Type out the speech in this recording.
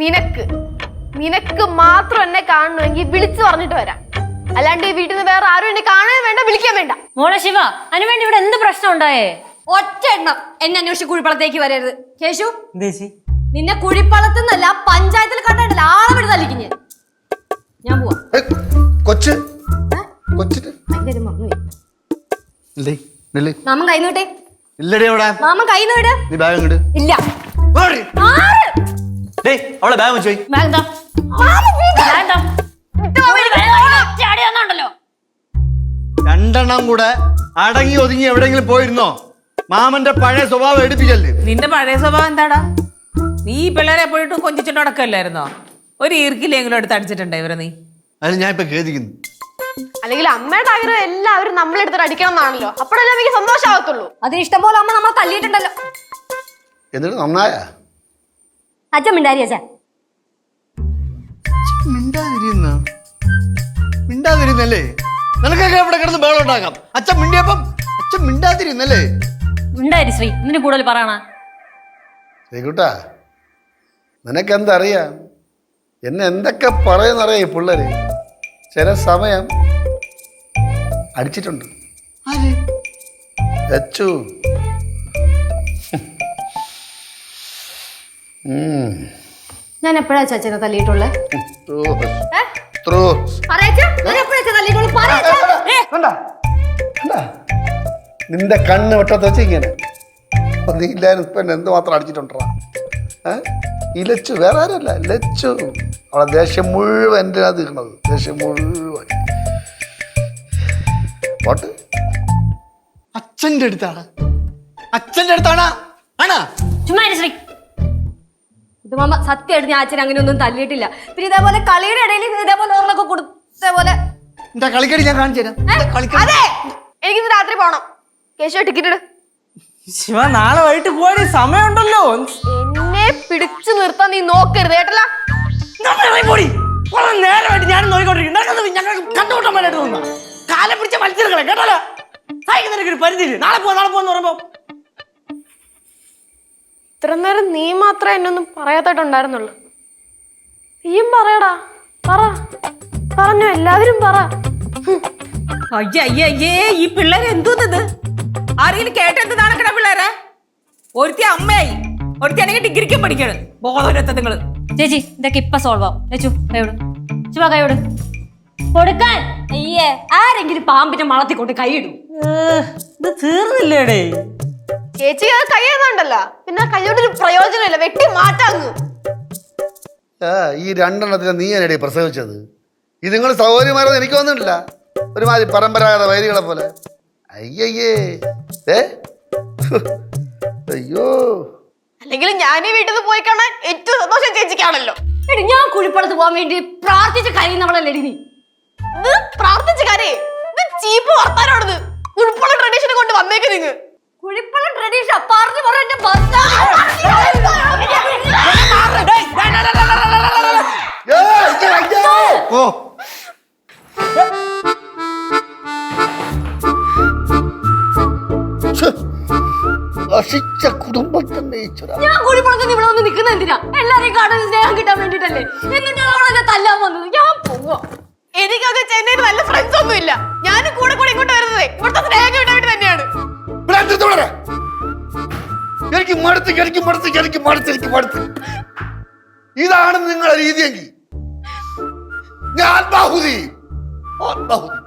നിനക്ക് നിനക്ക് മാത്രം എന്നെ കാണണമെങ്കിൽ വിളിച്ചു പറഞ്ഞിട്ട് വരാം. അല്ലാണ്ട് ഈ വീട്ടിൽ നിന്ന് വേറെ ആരും എന്നെ കാണാൻ വേണ്ട വിളിക്കാൻ വേണ്ട. മോളെ ശിവ അതിനുവേണ്ടി ഇവിടെ എന്ത് പ്രശ്നം ഉണ്ടായേ? ഒറ്റ എണ്ണം എന്നെ അന്വേഷിച്ച് കുഴിപ്പളത്തേക്ക് വരരുത്. കേശു നിന്നെ കുഴിപ്പളത്ത് നിന്നല്ല പഞ്ചായത്തിൽ കണ്ടിട്ടില്ല ആളെ വിടുന്ന തല്ലിക്ക് ഞാൻ ഞാൻ പോവാ കൊച്ച്. കൊച്ചിട്ട് മാമൻ കൈ നീട്ടെ. ഇല്ലടി അവിടെ. മാമൻ കൈ നീട് നീ ബാഗ് ഇങ്ങട് ഇല്ല. ഡേയ് അവളെ ബാഗ് വെച്ച് പോയി. ബാഗ് എന്താ മാമൻ വീട്. ബാഗ് എന്താ ചാടി രണ്ടെണ്ണം കൂടെ അടങ്ങി ഒതുങ്ങി എവിടെയെങ്കിലും പോയിരുന്നോ? മാമന്റെ പഴയ സ്വഭാവം എടുപ്പിക്കല്ലേ നിന്റെ പഴയ സ്വഭാവം എന്താടാ? നീ ഈ പിള്ളേരെ എപ്പോഴും കൊഞ്ചിച്ചിട്ട് നടക്കല്ലായിരുന്നോ? ഒരു ഈർക്കിലെങ്കിലും എടുത്ത് അടിച്ചിട്ടുണ്ടോ ഇവരെ നീ? അത് ഞാൻ ഇപ്പൊ ഖേദിക്കുന്നു. അല്ലെങ്കിൽ അമ്മയുടെ ആഗ്രഹം എല്ലാവരും നമ്മളെടുത്തിട്ട് അടിക്കണം എന്നാണല്ലോ. അപ്പോഴല്ലേ എനിക്ക് സന്തോഷമാകത്തുള്ളൂ അതിന് ഇഷ്ടം പോലെ അമ്മ നമ്മളെ തല്ലിയിട്ടുണ്ടല്ലോ. എന്നിട്ട് നന്നായ? അച്ഛൻ മിണ്ടാരി അച്ഛൻ മിണ്ടാതിരുന്ന മിണ്ടാതിരുന്നല്ലേ നിനക്കൊക്കെ ഇവിടെ കിടന്ന് ബഹളം ഉണ്ടാക്കാം. അച്ഛൻ മിണ്ടിയപ്പം അച്ഛൻ മിണ്ടാതിരുന്നല്ലേ ഉണ്ടായി ശ്രീ ഇതിന് കൂടുതൽ പറയണ. ശ്രീകുട്ടാ നിനക്കെന്തറിയാം? എന്നെ എന്തൊക്കെ പറയുന്നറിയാം ഈ പിള്ളേര്? ചില സമയം അടിച്ചിട്ടുണ്ട്. ഞാൻ എപ്പോഴാ ചച്ചനെ തല്ലിയിട്ടുള്ളത്? നിന്റെ കണ്ണ് വെട്ടത്ത് വെച്ച് ഇങ്ങനെ. അപ്പൊ നീ ഇല്ലായിരുന്നു ഇപ്പൊ എന്നെ എന്തുമാത്രം അടിച്ചിട്ടുണ്ടാ ഇലച്ചു വേറെ ആരല്ല ലച്ചു. അവളെ ദേഷ്യം മുഴുവൻ എന്റെ തീർന്നത് ദേഷ്യം മുഴുവൻ. പോട്ട്. അച്ഛന്റെ അടുത്താണ് അച്ഛന്റെ അടുത്താണ്. ആണാ? ചുമ്മാ ശ്രീ. ഇത് മാമ സത്യമായിട്ട് ഞാൻ അച്ഛൻ അങ്ങനെ ഒന്നും തല്ലിയിട്ടില്ല. പിന്നെ ഇതേപോലെ കളിയുടെ ഇടയിൽ ഇതേപോലെ ഓർമ്മൊക്കെ കൊടുത്ത പോലെ എന്താ കളിക്കടി ഞാൻ കാണിച്ചു തരാം? അതെ! എനിക്കിന്ന് രാത്രി പോണം. കേശവ ടിക്കറ്റ് ഇട്. ശിവ നാളെ വൈകിട്ട് പോവാൻ സമയമുണ്ടല്ലോ. എന്നെ പിടിച്ചു നിർത്താൻ നീ നോക്കരുത് കേട്ടല്ല? പോടി. നേരമായിട്ട് ഞാൻ നോക്കിക്കൊണ്ടിരിക്കും നടക്കുന്നത് ഞങ്ങൾ കണ്ടുകൂട്ടന്മാരായിട്ട് തോന്നുന്ന കാലം പിടിച്ച മത്സരങ്ങളെ കേട്ടല്ലോ? സഹിക്കുന്നതിനൊക്കെ ഒരു പരിധി നാളെ പോ നാളെ പോന്ന് പറയുമ്പോ ഇത്ര നേരം നീ മാത്രമേ എന്നൊന്നും പറയാത്തായിട്ടുണ്ടായിരുന്നുള്ളൂ. നീയും പറയടാ പറ. പറഞ്ഞു എല്ലാവരും പറ. അയ്യേ അയ്യേ അയ്യേ ഈ പിള്ളേരെ എന്തോന്നത്? ആരെങ്കിലും കേട്ടെന്ത് നടക്കണ പിള്ളേരെ? ഒരുത്തി അമ്മയായി. ഒരുത്തി അല്ലെങ്കിൽ ഡിഗ്രിക്കും പഠിക്കണം. ബോധമില്ലാത്ത നിങ്ങൾ ചേച്ചി ഇതൊക്കെ ഇപ്പൊ സോൾവ് ആവും. ലച്ചു കൈയോട് ശിവ കൈയോട് കൊടുക്കാൻ. അയ്യേ ആരെങ്കിലും പാമ്പിന്റെ മളത്തി കൊണ്ട് കൈയിടും ഇത് തീർന്നില്ലേടേ. ചേച്ചി അത് കയ്യുന്നുണ്ടല്ലോ പിന്നെ ആ പ്രയോജനമില്ല. വെട്ടി മാറ്റാങ്ങ്. ആ, ഈ രണ്ടെണ്ണത്തിന് നീ എന്നടി പ്രസവിച്ചത്? ഇത് നിങ്ങൾ സൗകര്യമായിരുന്നു എനിക്ക് തോന്നുന്നില്ല ഒരുമാതിരി പരമ്പരാഗത വൈരികളെ പോലെ. അയ്യയ്യേ. ഏ ഹ്. അയ്യോ. അല്ലെങ്കിൽ ഞാൻ ഈ വീട്ടിൽ നിന്ന് പോയി കാണാൻ ഏറ്റവും സന്തോഷം ചേച്ചിക്കാണല്ലോ. എടി ഞാൻ കുളിപ്പടത്ത് പോകാൻ വേണ്ടി പ്രാർത്ഥിച്ച് കഴിയുന്നവളല്ലേ നീ? ഇത് പ്രാർത്ഥിച്ച കാര്യേ. ഇത് ചീപ്പ് വർത്താനോടത് ഉൾപ്പുള്ള ട്രഡീഷനെ കൊണ്ട് വന്നേക്ക് നിങ്ങ്. കുഴിപ്പളം ട്രഡീഷ പറഞ്ഞു പറഞ്ഞു. ഓ നശിച്ച കുടുംബത്തിന്റെ ഈശ്വര ഞാൻ കുഴിപ്പളത്ത് ഇവിടെ വന്ന് നിൽക്കുന്ന എന്തിനാ? എല്ലാരെയും കാണാൻ സ്നേഹം കിട്ടാൻ വേണ്ടിട്ടല്ലേ? എന്നിട്ട് അവളെന്നെ തല്ലാൻ വന്നത്. ഞാൻ പോവാ. എനിക്കത് ചെന്നൈയിൽ നല്ല ഫ്രണ്ട്സ് ഒന്നും ഇല്ല ഞാൻ കൂടെ കൂടെ ഇങ്ങോട്ട് വരുന്നത്. ഇവിടുത്തെ സ്നേഹം കിട്ടാൻ മടുത്ത് എനിക്ക് മടുത്ത് എനിക്ക് മടുത്ത് എനിക്ക് മടുത്ത്. ഇതാണ് നിങ്ങളുടെ രീതിയെങ്കിൽ ഞാൻ ആത്മാഹുതി ആത്മാഹുതി.